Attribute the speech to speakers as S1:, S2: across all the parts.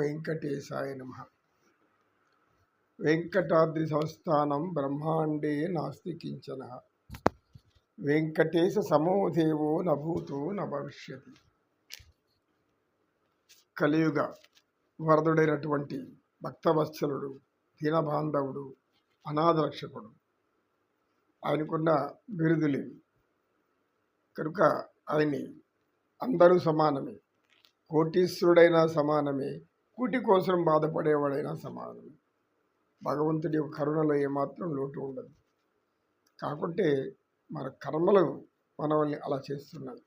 S1: వెంకటేశాయ నమ. వెంకటాద్రి సంస్థానం బ్రహ్మాండే నాస్తి కించన. వెంకటేశ సమోదేవో నభూతో న కలియుగ వరదుడైనటువంటి భక్తవత్సలుడు దీనబాంధవుడు అనాథరక్షకుడు ఆయనకున్న బిరుదులేవి కనుక ఆయన్ని అందరూ సమానమే. కోటీశ్వరుడైనా సమానమే. కూటి కోసం బాధపడేవాడైనా సమానమే భగవంతుడి యొక్క కరుణలో ఏమాత్రం లోటు ఉండదు. కాకుంటే మన కర్మలు మనల్ని అలా చేస్తున్నాయి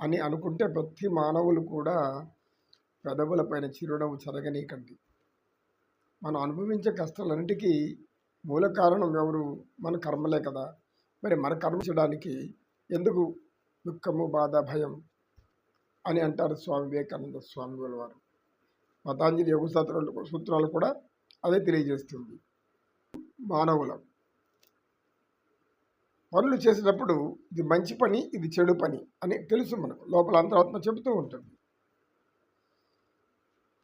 S1: అని అనుకుంటే ప్రతి మానవులు కూడా పెదవులపైన చిరునవ్వు చెరగనీకండి మనం అనుభవించే కష్టాలన్నిటికీ మూల కారణం ఎవరు? మన కర్మలే కదా. మరి మన కర్మించడానికి ఎందుకు దుఃఖము బాధ భయం అని అంటారు స్వామి వివేకానంద స్వామి వారు పతాంజలి యోగ సూత్రాలు సూత్రాలు కూడా అదే తెలియజేస్తుంది. మానవుల. పనులు చేసేటప్పుడు ఇది మంచి పని ఇది చెడు పని అని తెలుసు మనకు. లోపల అంతరాత్మ చెబుతూ ఉంటుంది.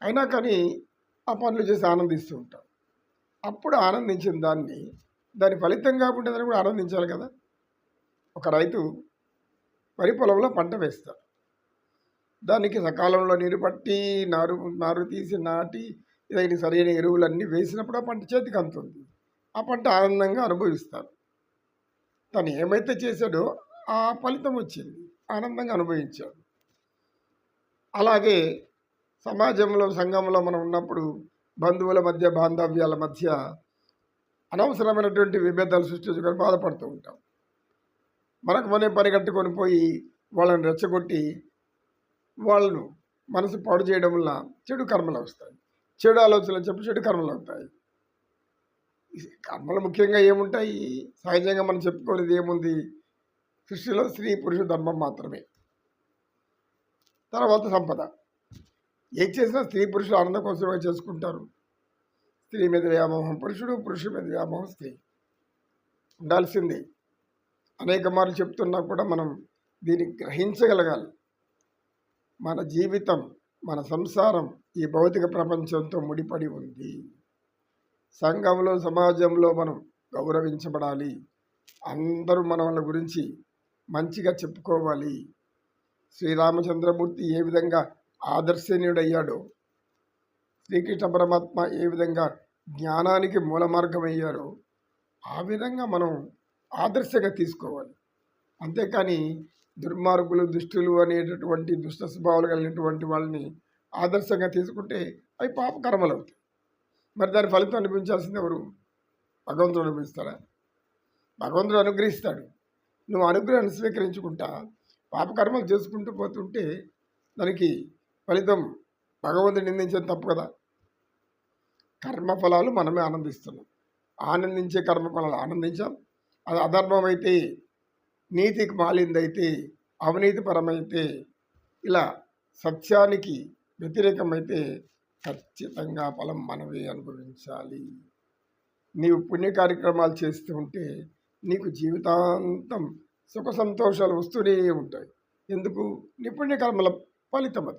S1: అయినా కానీ ఆ పనులు చేసి ఆనందిస్తూ ఉంటాం. అప్పుడు ఆనందించిన దాన్ని దాని ఫలితం కాకుండా దాన్ని కూడా ఆనందించాలి కదా. ఒక రైతు వరి పొలంలో పంట వేస్తారు. దానికి సకాలంలో నీరు పట్టి నారు నారు తీసి నాటి దానికి సరైన ఎరువులన్నీ వేసినప్పుడు ఆ పంట చేతికి అందుతుంది. ఆ పంట ఆనందంగా అనుభవిస్తారు. తను ఏమైతే చేశాడో ఆ ఫలితం వచ్చింది. ఆనందంగా అనుభవించాడు. అలాగే సమాజంలో సంఘంలో మనం ఉన్నప్పుడు బంధువుల మధ్య బాంధవ్యాల మధ్య అనవసరమైనటువంటి విభేదాలు సృష్టించుకొని బాధపడుతూ ఉంటాం. మనకు మనే పని కట్టుకొని పోయి వాళ్ళని రెచ్చగొట్టి వాళ్ళను మనసు పాడు చేయడం వల్ల చెడు కర్మలు వస్తాయి. చెడు ఆలోచనలు చెప్పి చెడు కర్మలు అవుతాయి. కర్మలు ముఖ్యంగా ఏముంటాయి? సహజంగా మనం చెప్పుకునేది ఏముంది? సృష్టిలో స్త్రీ పురుష ధర్మం మాత్రమే. తర్వాత సంపద. ఏం చేసినా స్త్రీ పురుషులు ఆనందం కోసమే చేసుకుంటారు. స్త్రీ మీద వ్యామోహం పురుషుడు పురుషుడి మీద వ్యామోహం స్త్రీ. ఉండాల్సిందే. అనేక మార్లు చెప్తున్నా కూడా మనం దీన్ని గ్రహించగలగాలి. మన జీవితం మన సంసారం ఈ భౌతిక ప్రపంచంతో ముడిపడి ఉంది. సంఘంలో సమాజంలో మనం గౌరవించబడాలి. అందరూ మన వాళ్ళ గురించి మంచిగా చెప్పుకోవాలి. శ్రీరామచంద్రమూర్తి ఏ విధంగా ఆదర్శనీయుడయ్యాడో శ్రీకృష్ణ పరమాత్మ ఏ విధంగా జ్ఞానానికి మూల మార్గం అయ్యారో ఆ విధంగా మనం ఆదర్శంగా తీసుకోవాలి. అంతేకాని దుర్మార్గులు దుష్టులు అనేటటువంటి దుష్ట స్వభావాలు కలిగినటువంటి వాళ్ళని ఆదర్శంగా తీసుకుంటే అవి పాపకర్మలు అవుతాయి మరి దాని ఫలితం అనిపించాల్సింది ఎవరు? భగవంతుడు అనిపిస్తాడా భగవంతుడు అనుగ్రహిస్తాడు. నువ్వు అనుగ్రహాన్ని స్వీకరించుకుంటా పాపకర్మలు చేసుకుంటూ పోతుంటే దానికి ఫలితం భగవంతుడు నిందించేది తప్పు కదా. కర్మఫలాలు మనమే ఆనందిస్తున్నాం. ఆనందించే కర్మఫలాలు ఆనందించాం. అది అధర్మం అయితే నీతికి మాలిందైతే అవినీతిపరమైతే ఇలా సత్యానికి వ్యతిరేకమైతే ఖచ్చితంగా ఫలం మనమే అనుభవించాలి. నీవు పుణ్య కార్యక్రమాలు చేస్తూ ఉంటే నీకు జీవితాంతం సుఖ సంతోషాలు వస్తూనే ఉంటాయి. ఎందుకు? నీ పుణ్యకర్మల ఫలితం అది.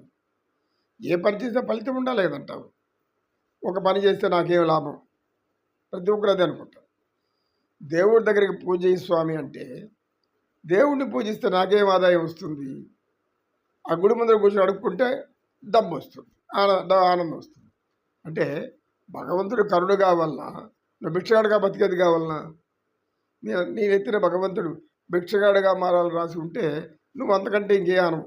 S1: ఏ పని చేస్తే ఫలితం ఉండాలేదంటావు. ఒక పని చేస్తే నాకేం లాభం? ప్రతి ఒక్కరు అదే అనుకుంటారు. దేవుడి దగ్గరికి పూజ స్వామి అంటే దేవుడిని పూజిస్తే నాకేం ఆదాయం వస్తుంది. ఆ గుడి ముందర కూర్చొని అడుక్కుంటే డబ్బు వస్తుంది. ఆనంద ఆనందం వస్తుంది. అంటే భగవంతుడు కరుడు కావాలన్నా నువ్వు భిక్షగాడుగా బతికేది కావాలన్నా నీ నేను ఎత్తిన భగవంతుడు భిక్షగాడుగా మారాలని రాసి ఉంటే నువ్వు అంతకంటే ఇంకే ఆనం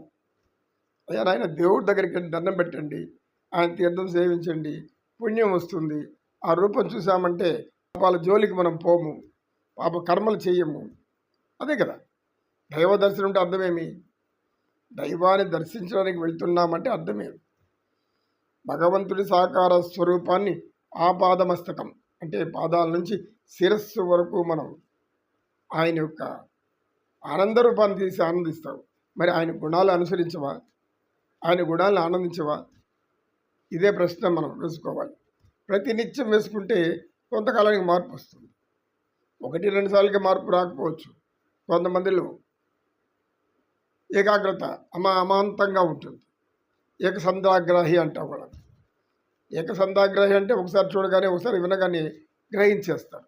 S1: అయ్యా నాయన దేవుడి దగ్గరికి దండం పెట్టండి. ఆయన తీర్థం సేవించండి. పుణ్యం వస్తుంది. ఆ రూపం చూసామంటే వాళ్ళ జోలికి మనం పోము. పాప కర్మలు చేయము. అదే కదా? దైవ దర్శనం అంటే అర్థమేమి? దైవాన్ని దర్శించడానికి వెళ్తున్నామంటే అర్థమేమి భగవంతుడి సాకార స్వరూపాన్ని ఆ పాదమస్తకం అంటే పాదాల నుంచి శిరస్సు వరకు మనం ఆయన యొక్క ఆనంద రూపాన్ని తీసి ఆనందిస్తావు మరి ఆయన గుణాలు అనుసరించవా? ఆయన గుణాలను ఆనందించవా? ఇదే ప్రశ్న మనం వేసుకోవాలి. ప్రతి నిత్యం వేసుకుంటే కొంతకాలానికి మార్పు వస్తుంది. ఒకటి రెండు సార్లకి మార్పు రాకపోవచ్చు. కొంతమందిలో ఏకాగ్రత అమా అమాంతంగా ఉంటుంది. ఏకసందాగ్రహి అంటాం కూడా ఏకసందాగ్రహి అంటే ఒకసారి చూడగానే ఒకసారి వినగానే గ్రహించేస్తారు.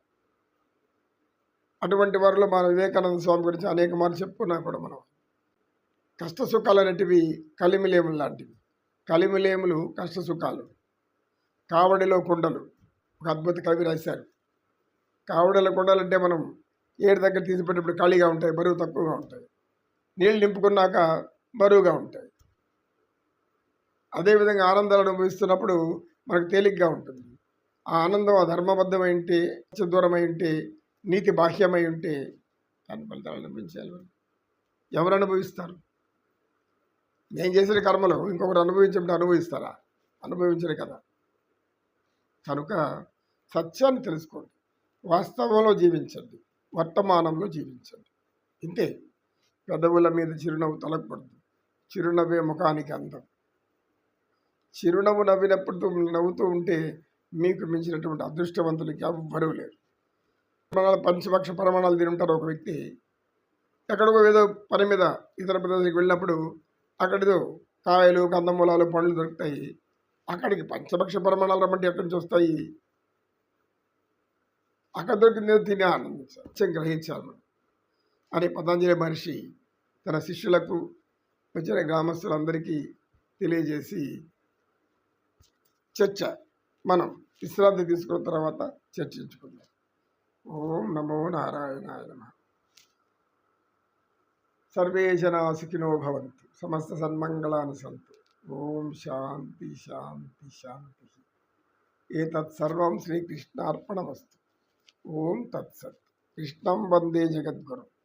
S1: అటువంటి వారిలో మన వివేకానంద స్వామి గురించి అనేక మార్లు చెప్పుకున్నా కూడా మనం. కష్ట సుఖాలు అనేటివి కలిమిలేములు లాంటివి. కలిమిలేములు కష్ట సుఖాలు కావడిలో కుండలు. ఒక అద్భుత కవి రాశారు. కావడిలో కుండలు అంటే మనం ఏడు దగ్గర తీసిపెట్టినప్పుడు ఖాళీగా ఉంటాయి బరువు తక్కువగా ఉంటాయి. నీళ్ళు నింపుకున్నాక బరువుగా ఉంటాయి. అదేవిధంగా ఆనందాలు అనుభవిస్తున్నప్పుడు మనకు తేలిగ్గా ఉంటుంది. ఆ ఆనందం ఆ ధర్మబద్ధమై ఉంటే దూరమై ఉంటే నీతి బాహ్యమై ఉంటే దాని ఫలితాలు అనుభవించాలి ఎవరు అనుభవిస్తారు? నేను చేసిన కర్మలు ఇంకొకరు అనుభవించమంటే అనుభవిస్తారా? అనుభవించరు కదా. కనుక సత్యాన్ని తెలుసుకోండి. వాస్తవంలో జీవించండి. వర్తమానంలో జీవించండి. ఇంతే. పెదవుల మీద చిరునవ్వు తలకూడదు చిరునవ్వే ముఖానికి అందం. చిరునవ్వు నవ్వినప్పుడు నవ్వుతూ ఉంటే మీకు మించినటువంటి అదృష్టవంతులకి ఎవ్వరూ లేరు. ప్రమాణాలు పంచపక్ష ప్రమాణాలు తిని ఉంటారు ఒక వ్యక్తి. ఎక్కడికో ఏదో పని మీద ఇతర ప్రదేశానికి వెళ్ళినప్పుడు అక్కడిదో కాయలు కందమూలాలు పండ్లు దొరుకుతాయి. అక్కడికి పంచపక్ష ప్రమాణాలు రమ్మంటే ఎక్కడి నుంచి వస్తాయి? అక్కడ దొరికింది తిని ఆనందించాలి గ్రహించాను అని పతంజలి మహర్షి తన శిష్యులకు వచ్చిన గ్రామస్తులందరికీ తెలియజేసి చర్చ మనం విశ్రాంతి తీసుకున్న తర్వాత చర్చించుకుందాం. ఓం నమో నారాయణాయ నమ. సర్వే జనా సుఖినో భవంతు. సమస్త సన్మంగళాన్ని సంతు. ఓం శాంతి శాంతి శాంతి. ఏతత్ సర్వం శ్రీకృష్ణార్పణమస్తు. ఓం తత్సత్. కృష్ణం వందే జగద్గురు.